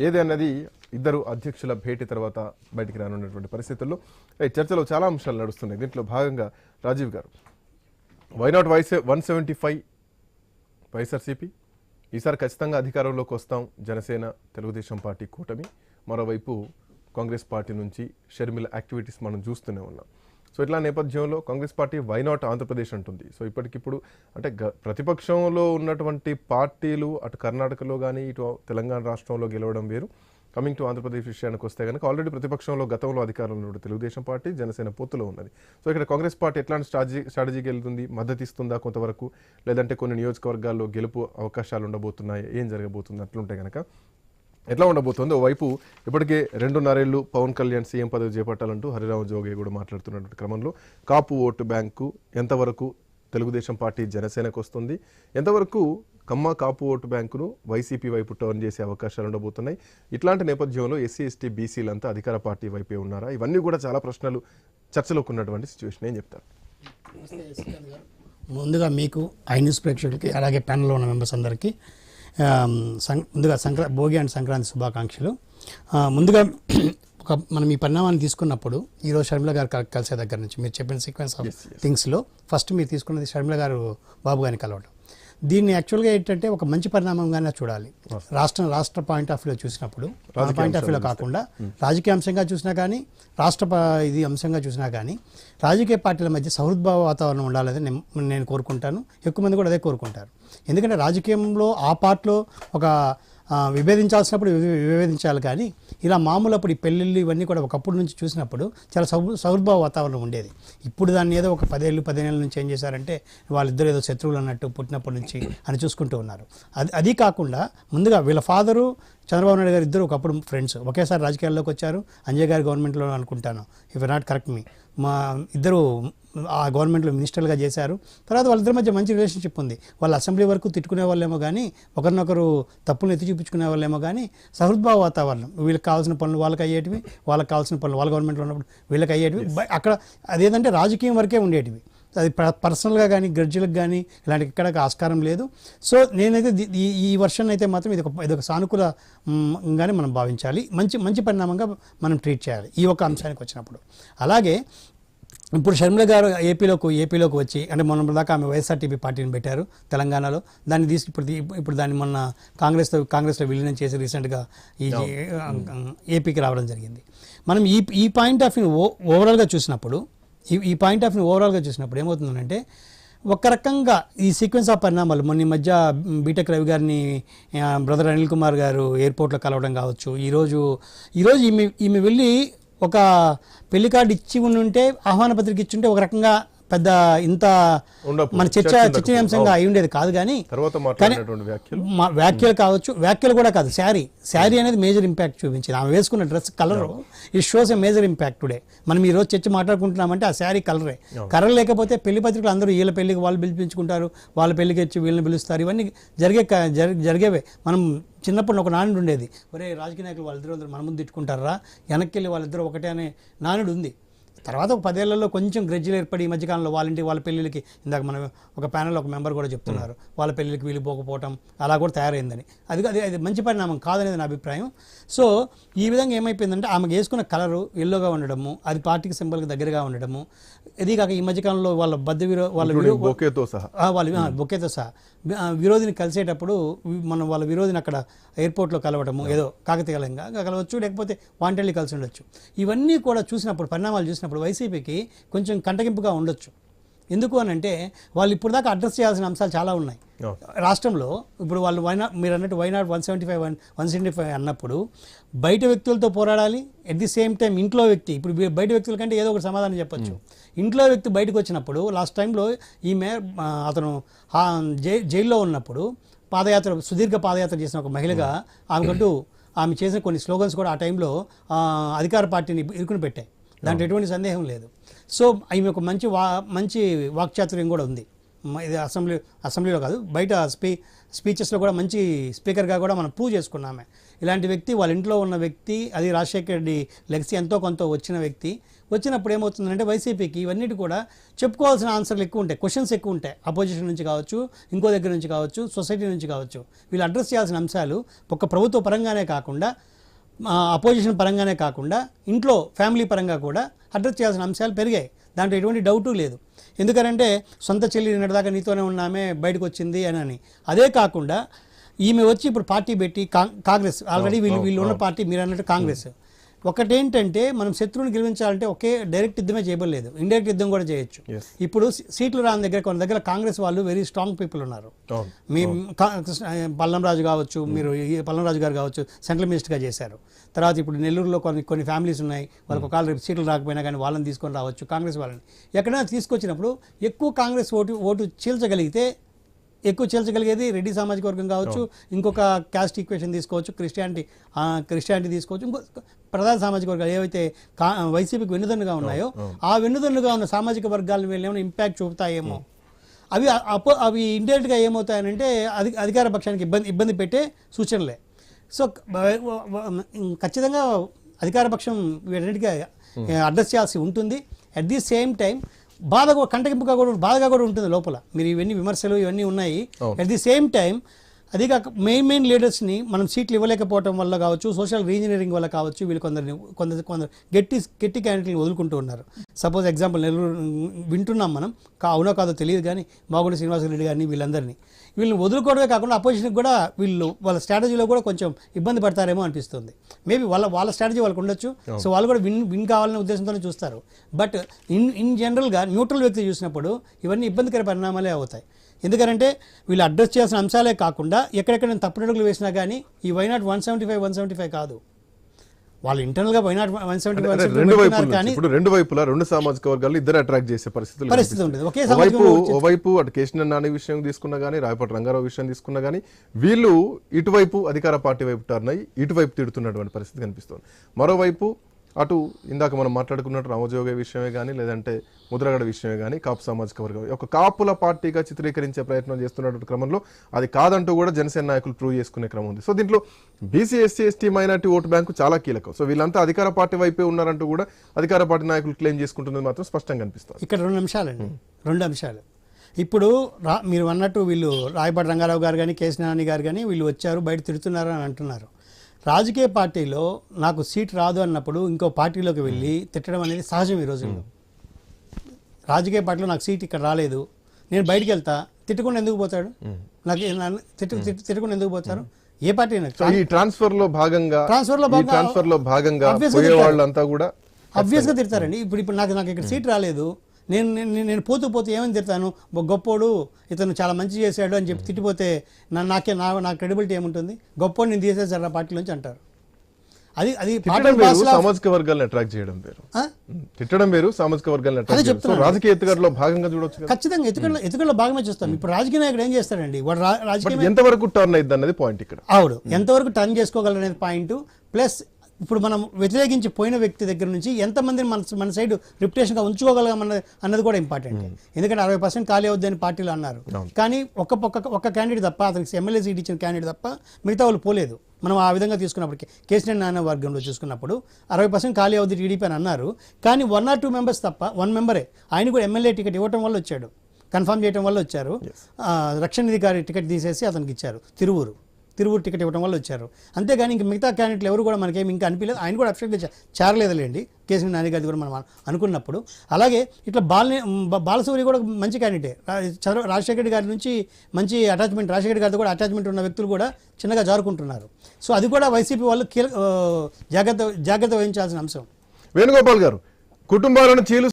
ఏది అన్నది ఇద్దరు అధ్యక్షుల భేటీ తర్వాత బయటికి రానున్నటువంటి పరిస్థితుల్లో. చర్చలో చాలా అంశాలు నడుస్తున్నాయి. దీంట్లో భాగంగా రాజీవ్ గారు. వైనాట్ వైస్ వన్ సెవెంటీ ఫైవ్ వైఎస్ఆర్సీపీ ఈసారి ఖచ్చితంగా అధికారంలోకి వస్తాం. జనసేన తెలుగుదేశం పార్టీ కూటమి. మరోవైపు కాంగ్రెస్ పార్టీ నుంచి షర్మిల యాక్టివిటీస్ మనం చూస్తూనే ఉన్నాం. సో ఇట్లా నేపథ్యంలో కాంగ్రెస్ పార్టీ వైనాట్ ఆంధ్రప్రదేశ్ అంటుంది. సో ఇప్పటికిప్పుడు అంటే గ- ప్రతిపక్షంలో ఉన్నటువంటి పార్టీలు అటు కర్ణాటకలో కానీ ఇటు తెలంగాణ రాష్ట్రంలో గెలవడం వేరు. కమింగ్ టు ఆంధ్రప్రదేశ్ విషయానికి వస్తే కనుక ఆల్రెడీ ప్రతిపక్షంలో గతంలో అధికారంలో ఉన్న తెలుగుదేశం పార్టీ జనసేన పొత్తులో ఉన్నది. సో ఇక్కడ కాంగ్రెస్ పార్టీ ఎట్లాంటి స్ట్రాటజీ స్ట్రాటజీకి వెళ్తుంది మద్దతు ఇస్తుందా కొంతవరకు? లేదంటే కొన్ని నియోజకవర్గాల్లో గెలుపు అవకాశాలు ఉండబోతున్నాయి? ఏం జరగబోతుంది? అట్లుంటే కనుక ఎట్లా ఉండబోతుంది ఓవైపు ఇప్పటికే రెండున్నరేళ్ళు పవన్ కళ్యాణ్ సీఎం పదవి చేపట్టాలంటూ హరిరామ జోగి కూడా మాట్లాడుతున్నటువంటి క్రమంలో కాపు ఓటు బ్యాంకు ఎంతవరకు తెలుగుదేశం పార్టీ జనసేనకు వస్తుంది? ఎంతవరకు కమ్మ కాపు ఓటు బ్యాంకును వైసీపీ వైపు టర్న్ చేసే అవకాశాలు ఉండబోతున్నాయి? ఇట్లాంటి నేపథ్యంలో ఎస్సీ ఎస్టీ బీసీలంతా అధికార పార్టీ వైపే ఉన్నారా? ఇవన్నీ కూడా చాలా ప్రశ్నలు చర్చలోకి ఉన్నటువంటి సిచ్యువేషన్ ఏం చెప్తారు? ముందుగా మీకు ఐ న్యూస్ ప్రేక్షకులకి అలాగే ప్యానల్లో ఉన్న మెంబర్స్ అందరికీ ముందుగా సంక్రా భోగి అండ్ సంక్రాంతి శుభాకాంక్షలు. ముందుగా ఒక మనం ఈ పరిణామాన్ని తీసుకున్నప్పుడు ఈరోజు షర్మిల గారు కల్- కలిసే దగ్గర నుంచి మీరు చెప్పిన సీక్వెన్స్ ఆఫ్ థింగ్స్లో ఫస్ట్ మీరు తీసుకున్నది షర్మిల గారు బాబు గారిని కలవడం దీన్ని యాక్చువల్గా ఏంటంటే ఒక మంచి పరిణామంగానే చూడాలి. రాష్ట్రం రాష్ట్ర పాయింట్ ఆఫ్ వ్యూలో చూసినప్పుడు పాయింట్ ఆఫ్ వ్యూలో కాకుండా రాజకీయ అంశంగా చూసినా కానీ రాష్ట్ర ఇది అంశంగా చూసినా కానీ రాజకీయ పార్టీల మధ్య సౌహృద్భావ వాతావరణం ఉండాలని నేను- కోరుకుంటాను. ఎక్కువ మంది కూడా అదే కోరుకుంటారు. ఎందుకంటే రాజకీయంలో ఆ పార్ట్లో ఒక విభేదించాల్సినప్పుడు విభేదించాలి కానీ ఇలా మామూలు అప్పుడు ఈ పెళ్ళిళ్ళు ఇవన్నీ కూడా ఒకప్పుడు నుంచి చూసినప్పుడు చాలా సౌ సౌర్భావ వాతావరణం ఉండేది. ఇప్పుడు దాన్ని ఏదో ఒక పదేళ్ళు పదిహేనుల నుంచి ఏం చేశారంటే వాళ్ళిద్దరు ఏదో శత్రువులు అన్నట్టు పుట్టినప్పటి నుంచి అని చూసుకుంటూ ఉన్నారు. అది అది కాకుండా ముందుగా వీళ్ళ ఫాదరు చంద్రబాబు నాయుడు గారు ఇద్దరు ఒకప్పుడు ఫ్రెండ్స్ ఒకేసారి రాజకీయాల్లోకి వచ్చారు. అంజయ్ గారి గవర్నమెంట్లో అనుకుంటాను. ఇఫ్ నాట్ కరెక్ట్ మీ మా ఇద్దరు ఆ గవర్నమెంట్లో మినిస్టర్లుగా చేశారు. తర్వాత వాళ్ళిద్దరి మధ్య మంచి రిలేషన్షిప్ ఉంది. వాళ్ళు అసెంబ్లీ వరకు తిట్టుకునే వాళ్ళేమో కానీ ఒకరినొకరు తప్పులు ఎత్తి చూపించుకునే వాళ్ళేమో కానీ సహృద్భావ వాతావరణం. వీళ్ళకి కావాల్సిన పనులు వాళ్ళకి అయ్యేటివి వాళ్ళకి కావాల్సిన పనులు వాళ్ళ గవర్నమెంట్లో ఉన్నప్పుడు వీళ్ళకి అయ్యేటివి. అక్కడ అదేంటంటే రాజకీయం వరకే ఉండేటివి. అది పర్సనల్గా కానీ గర్జీలకు కానీ ఇలాంటి ఎక్కడ ఆస్కారం లేదు. సో నేనైతే ఈ ఈ వర్షన్ అయితే మాత్రం ఇది ఒక ఇది ఒక సానుకూల మ్, గానే మనం భావించాలి. మంచి మంచి పరిణామంగా మనం ట్రీట్ చేయాలి ఈ ఒక అంశానికి వచ్చినప్పుడు. అలాగే ఇప్పుడు షర్మిల గారు ఏపీలోకి ఏపీలోకి వచ్చి అంటే మొన్న దాకా ఆమె వైఎస్ఆర్టీపీ పార్టీని పెట్టారు తెలంగాణలో. దాన్ని తీసి ఇప్పుడు ఇప్పుడు దాన్ని మొన్న కాంగ్రెస్తో కాంగ్రెస్లో విలీనం చేసి రీసెంట్గా ఈ ఏపీకి రావడం జరిగింది. మనం ఈ ఈ పాయింట్ ఆఫ్ వ్యూ ఓవరాల్గా చూసినప్పుడు ఈ ఈ పాయింట్ ఆఫ్ వ్యూ ఓవరాల్గా చూసినప్పుడు ఏమవుతుందంటే ఒక రకంగా ఈ సీక్వెన్స్ ఆఫ్ పరిణామాలు మొన్న ఈ మధ్య బీటెక్ రవి గారిని బ్రదర్ అనిల్ కుమార్ గారు ఎయిర్పోర్ట్లో కలవడం కావచ్చు ఈరోజు ఈరోజు ఈమె ఈమె వెళ్ళి ఒక పెళ్ళి కార్డు ఇచ్చి ఉంటే ఆహ్వాన పత్రిక ఇచ్చి ఉంటే ఒక రకంగా పెద్ద ఇంత మన చర్చ చర్చ చర్చనీయాంశంగా అయి ఉండేది కాదు కానీ వ్యాఖ్యలు. కావచ్చు వ్యాఖ్యలు కూడా కాదు. శారీ. శారీ అనేది మేజర్ ఇంపాక్ట్ చూపించింది. ఆమె వేసుకున్న డ్రెస్ కలర్ ఈ shows a major impact today. మనం ఈ రోజు చర్చ మాట్లాడుకుంటున్నామంటే ఆ శారీ కలరే. కలర్ లేకపోతే పెళ్ళి పత్రికలు అందరూ వీళ్ళ పెళ్ళికి వాళ్ళు పిలిపించుకుంటారు వాళ్ళ పెళ్ళికి వచ్చి వీళ్ళని పిలుస్తారు. ఇవన్నీ జరిగే జరిగేవే. మనం చిన్నప్పుడు ఒక నానుడు ఉండేది. ఒరే రాజకీయ నాయకులు వాళ్ళిద్దరు మన ముందు తిట్టుకుంటారా? వెనక్కి వెళ్ళి వాళ్ళిద్దరూ ఒకటే అనే నానుడు ఉంది. తర్వాత ఒక పదేళ్ళలో కొంచెం గ్రెడ్జీలు ఏర్పడి ఈ మధ్యకాలంలో వాళ్ళ ఇంటి వాళ్ళ పెళ్ళిళ్ళకి ఇందాక మనం ఒక ప్యానల్ ఒక మెంబర్ కూడా చెప్తున్నారు. వాళ్ళ పెళ్ళిళ్ళకి వీళ్ళు పోకపోవటం అలా కూడా తయారైందని. అది అది అది మంచి పరిణామం కాదనేది నా అభిప్రాయం. సో ఈ విధంగా ఏమైపోయిందంటే ఆమెకు వేసుకున్న కలరు ఎల్లోగా ఉండడము అది పార్టీకి సింబల్కి దగ్గరగా ఉండడము ఇది కాక ఈ మధ్యకాలంలో వాళ్ళ బద్ద విరో వాళ్ళ బొకేతో సహా. వాళ్ళు ఆ, బొకేతో సహా. విరోధిని కలిసేటప్పుడు మనం వాళ్ళ విరోధిని అక్కడ ఎయిర్పోర్ట్లో కలవటము ఏదో కాకతీయంగా కలవచ్చు లేకపోతే వాంటెళ్ళి కలిసి ఉండొచ్చు. ఇవన్నీ కూడా చూసినప్పుడు పరిణామాలు చూసినప్పుడు వైసీపీకి కొంచెం కంటగింపుగా ఉండొచ్చు. ఎందుకు అని అంటే వాళ్ళు ఇప్పుడు దాకా అడ్రస్ చేయాల్సిన అంశాలు చాలా ఉన్నాయి. రాష్ట్రంలో ఇప్పుడు వాళ్ళు వైనాట్ మీరు అన్నట్టు why not one seventy five one one seventy five అన్నప్పుడు బయట వ్యక్తులతో పోరాడాలి ఎట్ ది సేమ్ టైం ఇంట్లో వ్యక్తి ఇప్పుడు బయట వ్యక్తుల కంటే ఏదో ఒకటి సమాధానం చెప్పొచ్చు. ఇంట్లో వ్యక్తి బయటకు వచ్చినప్పుడు లాస్ట్ టైంలో ఈమె అతను జై జైల్లో ఉన్నప్పుడు పాదయాత్ర సుదీర్ఘ పాదయాత్ర చేసిన ఒక మహిళగా ఆమెకంటూ ఆమె చేసిన కొన్ని స్లోగన్స్ కూడా ఆ టైంలో అధికార పార్టీని ఇరుకుని పెట్టాయి. దాంట్లో ఎటువంటి సందేహం లేదు. సో ఈమె ఒక మంచి వా మంచి వాక్చాతుర్యం కూడా ఉంది. ఇది అసెంబ్లీ అసెంబ్లీలో కాదు బయట స్పీ స్పీచెస్లో కూడా మంచి స్పీకర్గా కూడా మనం ప్రూవ్ చేసుకున్నామే. ఇలాంటి వ్యక్తి వాళ్ళ ఇంట్లో ఉన్న వ్యక్తి అది రాజశేఖర రెడ్డి లెగసీ ఎంతో కొంత వచ్చిన వ్యక్తి వచ్చినప్పుడు ఏమవుతుందంటే వైసీపీకి ఇవన్నిటి కూడా చెప్పుకోవాల్సిన ఆన్సర్లు ఎక్కువ ఉంటాయి క్వశ్చన్స్ ఎక్కువ ఉంటాయి. అపోజిషన్ నుంచి కావచ్చు ఇంకో దగ్గర నుంచి కావచ్చు సొసైటీ నుంచి కావచ్చు. వీళ్ళు అడ్రస్ చేయాల్సిన అంశాలు ఒక ప్రభుత్వ పరంగానే కాకుండా అపోజిషన్ పరంగానే కాకుండా ఇంట్లో ఫ్యామిలీ పరంగా కూడా అడ్రస్ చేయాల్సిన అంశాలు పెరిగాయి. దాంట్లో ఎటువంటి డౌటు లేదు. ఎందుకంటే సొంత చెల్లి నిన్నటిదాకా నీతోనే ఉన్నామే బయటకు వచ్చింది అని అని. అదే కాకుండా ఈమె వచ్చి ఇప్పుడు పార్టీ పెట్టి కాంగ్రెస్ ఆల్రెడీ వీళ్ళు వీళ్ళు ఉన్న పార్టీ మీరు అన్నట్టు కాంగ్రెస్. ఒకటేంటంటే మనం శత్రువుని గెలిపించాలంటే ఒకే డైరెక్ట్ యుద్ధమే చేయబడలేదు. ఇండైరెక్ట్ యుద్ధం కూడా చేయొచ్చు. ఇప్పుడు సీట్లు రాని దగ్గర కొన్ని దగ్గర కాంగ్రెస్ వాళ్ళు వెరీ స్ట్రాంగ్ పీపుల్ ఉన్నారు. మీ పల్లంరాజు కావచ్చు మీరు ఈ పల్లంరాజు గారు కావచ్చు సెంట్రల్ మినిస్టర్గా చేశారు. తర్వాత ఇప్పుడు నెల్లూరులో కొన్ని కొన్ని ఫ్యామిలీస్ ఉన్నాయి. వాళ్ళకి ఒకవేళ రేపు సీట్లు రాకపోయినా కానీ వాళ్ళని తీసుకొని రావచ్చు కాంగ్రెస్ వాళ్ళని. ఎక్కడైనా తీసుకొచ్చినప్పుడు ఎక్కువ కాంగ్రెస్ ఓటు ఓటు చీల్చగలిగితే ఎక్కువ చీల్చగలిగేది రెడ్డి సామాజిక వర్గం కావచ్చు ఇంకొక క్యాస్ట్ ఈక్వేషన్ తీసుకోవచ్చు క్రిస్టియానిటీ క్రిస్టియానిటీ తీసుకోవచ్చు ఇంకో ప్రధాన సామాజిక వర్గాలు ఏవైతే కా వైసీపీకి వెన్నుదన్నుగా ఉన్నాయో ఆ వెన్నుదన్నుగా ఉన్న సామాజిక వర్గాల మీద ఏమైనా ఇంపాక్ట్ చూపుతాయేమో. అవి అపో అవి ఇండైరెక్ట్గా ఏమవుతాయనంటే అధి అధికార పక్షానికి ఇబ్బంది ఇబ్బంది పెట్టే సూచనలే. సో ఖచ్చితంగా అధికార పక్షం వీటన్నిటికీ అడ్రస్ చేయాల్సి ఉంటుంది. అట్ ది సేమ్ టైం బాధ కంటగింపుగా కూడా బాధగా కూడా ఉంటుంది లోపల. మీరు ఇవన్నీ విమర్శలు ఇవన్నీ ఉన్నాయి. అట్ ది సేమ్ టైం అది కాక మెయిన్ మెయిన్ లీడర్స్ని మనం సీట్లు ఇవ్వలేకపోవడం వల్ల కావచ్చు సోషల్ రీఇంజనీరింగ్ వల్ల కావచ్చు వీళ్ళు కొందరిని కొందరు కొందరు గట్టి గట్టి క్యాండిడేట్లు వదులుకుంటూ ఉన్నారు. సపోజ్ ఎగ్జాంపుల్ నెల్లూరు వింటున్నాం మనం కా అవునో కాదో తెలియదు కానీ మాగుడి శ్రీనివాసరెడ్డి గారిని వీళ్ళందరినీ. వీళ్ళని వదులుకోవడమే కాకుండా అపోజిషన్కి కూడా వీళ్ళు వాళ్ళ స్ట్రాటజీలో కూడా కొంచెం ఇబ్బంది పడతారేమో అనిపిస్తుంది. మేబీ వాళ్ళ వాళ్ళ స్ట్రాటజీ వాళ్ళకి ఉండొచ్చు. సో వాళ్ళు కూడా విన్ విన్ కావాలనే ఉద్దేశంతోనే చూస్తారు. బట్ ఇన్ ఇన్ జనరల్గా న్యూట్రల్ వ్యక్తి చూసినప్పుడు ఇవన్నీ ఇబ్బందికర పరిణామాలే అవుతాయి. ఎందుకంటే వీళ్ళు అడ్రస్ చేయాల్సిన అంశాలే కాకుండా ఎక్కడెక్కడ తప్పుడడుగులు వేసినా కానీ ఈ why not one seventy five one seventy five కాదు. వాళ్ళు ఇంటర్నల్గా వైనాట్ వన్ సెవెంటీ ఫైవ్ రెండు వైపుల ఇప్పుడు రెండు వైపులా రెండు సామాజిక వర్గాలు ఇద్దరు అట్రాక్ట్ చేసే పరిస్థితులు పరిస్థితి. ఉంటుంది ఒకే సామాజిక ఓవైపు అటు కేశన నాని విషయం తీసుకున్నా కానీ రాయపాటి రంగారావు విషయం తీసుకున్నా కానీ వీళ్ళు ఇటువైపు అధికార పార్టీ వైపు టర్న్ అయ్యి ఇటువైపు తిడుతున్నటువంటి పరిస్థితి కనిపిస్తుంది. మరోవైపు అటు ఇందాక మనం మాట్లాడుకున్నట్టు రామజోగ విషయమే కానీ లేదంటే ముద్రగడ విషయమే కానీ కాపు సామాజిక వర్గం. ఒక కాపుల పార్టీగా చిత్రీకరించే ప్రయత్నం చేస్తున్నటువంటి క్రమంలో అది కాదంటూ కూడా జనసేన నాయకులు ప్రూవ్ చేసుకునే క్రమం ఉంది. సో దీంట్లో BC SC ST minority vote bank చాలా కీలకం. సో వీళ్ళంతా అధికార పార్టీ వైపే ఉన్నారంటూ కూడా అధికార పార్టీ నాయకులు క్లెయిమ్ చేసుకుంటున్నది మాత్రం స్పష్టంగా కనిపిస్తుంది ఇక్కడ రెండు అంశాలండి. రెండు అంశాలు. ఇప్పుడు రా మీరు అన్నట్టు వీళ్ళు రాయపాటి రంగారావు గారు కానీ కేసీ నాని గారు కానీ వీళ్ళు వచ్చారు బయట తిడుతున్నారు అని అంటున్నారు. రాజకీయ పార్టీలో నాకు సీట్ రాదు అన్నప్పుడు ఇంకో పార్టీలోకి వెళ్ళి తిట్టడం అనేది సహజం ఈ రోజుల్లో. రాజకీయ పార్టీలో నాకు సీట్ ఇక్కడ రాలేదు. నేను బయటికి వెళ్తా తిట్టకుండా ఎందుకు పోతాడు? నాకు తిట్టు తిట్టు- తిట్టకుండా ఎందుకు పోతారు? ఏ పార్టీ ఈ ట్రాన్స్ఫర్లో భాగంగా Transfer లో ట్రాన్స్ఫర్లో భాగంగా. వాళ్ళంతా కూడా అబ్వియస్గా తిడతారండి. ఇప్పుడు ఇప్పుడు నాకు నాకు ఇక్కడ సీట్ రాలేదు. నేను నేను నేను పోతూ పోతూ ఏమని తిడతాను? "బొ- గొప్పోడు ఇతను చాలా మంచి చేశాడు అని చెప్పి తిట్టిపోతే నా నాకే నా నా క్రెడిబిలిటీ ఏముంటుంది? గొప్పోడు నేను తీసేశారు ఆ పార్టీ నుంచి అంటారు అది అది సామాజిక వర్గాలను అట్రాక్ట్ చేయడం ఆ? తిట్టడం వేరు సామాజిక వర్గాలను అట్రాక్ట్ చెప్తున్నాను. రాజకీయ ఎత్తుగడలో భాగంగా చూడొచ్చు ఖచ్చితంగా ఎత్తుకల్లో ఎత్తుకల్లో భాగమే చూస్తాం ఇప్పుడు రాజకీయ నాయకుడు ఏం చేస్తాడండి? వాడు రాజకీయ ఎంతవరకు టర్న్ అయింది అన్నది పాయింట్ ఇక్కడ. ఆవిడ ఎంతవరకు టర్న్ చేసుకోగలనేది పాయింట్ ప్లస్ ఇప్పుడు మనం వ్యతిరేకించి పోయిన వ్యక్తి దగ్గర నుంచి ఎంతమందిని మన మన సైడ్ రిప్యుటేషన్గా ఉంచుకోగలగం అన్నది అన్నది కూడా ఇంపార్టెంట్. ఎందుకంటే అరవై పర్సెంట్ ఖాళీ అవుద్దని పార్టీలు అన్నారు. కానీ ఒక్క ఒక్క ఒక్క క్యాండిడేట్ తప్ప అతనికి ఎమ్మెల్యే సీట్ ఇచ్చిన క్యాండిడేట్ తప్ప మిగతా వాళ్ళు పోలేదు. మనం ఆ విధంగా తీసుకున్నప్పటికీ కేసీఆర్ నాన్న వర్గంలో చూసుకున్నప్పుడు అరవై పర్సెంట్ ఖాళీ అవుద్ది టీడీపీ అని అన్నారు. కానీ వన్ ఆర్ టూ మెంబర్స్ తప్ప వన్ మెంబరే ఆయన కూడా ఎమ్మెల్యే టికెట్ ఇవ్వటం వల్ల వచ్చాడు. కన్ఫర్మ్ చేయడం వల్ల వచ్చారు. రక్షణ అధికారి టికెట్ తీసేసి అతనికి ఇచ్చారు. తిరువూరు. తిరువురు టికెట్ ఇవ్వడం వల్ల వచ్చారు. అంతేగాని ఇంక మిగతా క్యాండిడేట్లు ఎవరు కూడా మనకేమి ఇంకా అనిపించలేదు ఆయన కూడా అఫిషియల్గా చేరలేదులేండి. కేసీ నాని గారి కూడా మనం అనుకున్నప్పుడు. అలాగే ఇట్లా బాలనే బాలసూరి కూడా మంచి క్యాండిడేట్. చంద్ర రాజశేఖర రెడ్డి గారి నుంచి మంచి అటాచ్మెంట్ రాజశేఖర రెడ్డి గారితో కూడా అటాచ్మెంట్ ఉన్న వ్యక్తులు కూడా చిన్నగా జారుకుంటున్నారు. సో అది కూడా వైసీపీ వాళ్ళు కీలక జాగ్రత్త జాగ్రత్త వహించాల్సిన అంశం. వేణుగోపాల్ గారు కుటుంబాలను చీలు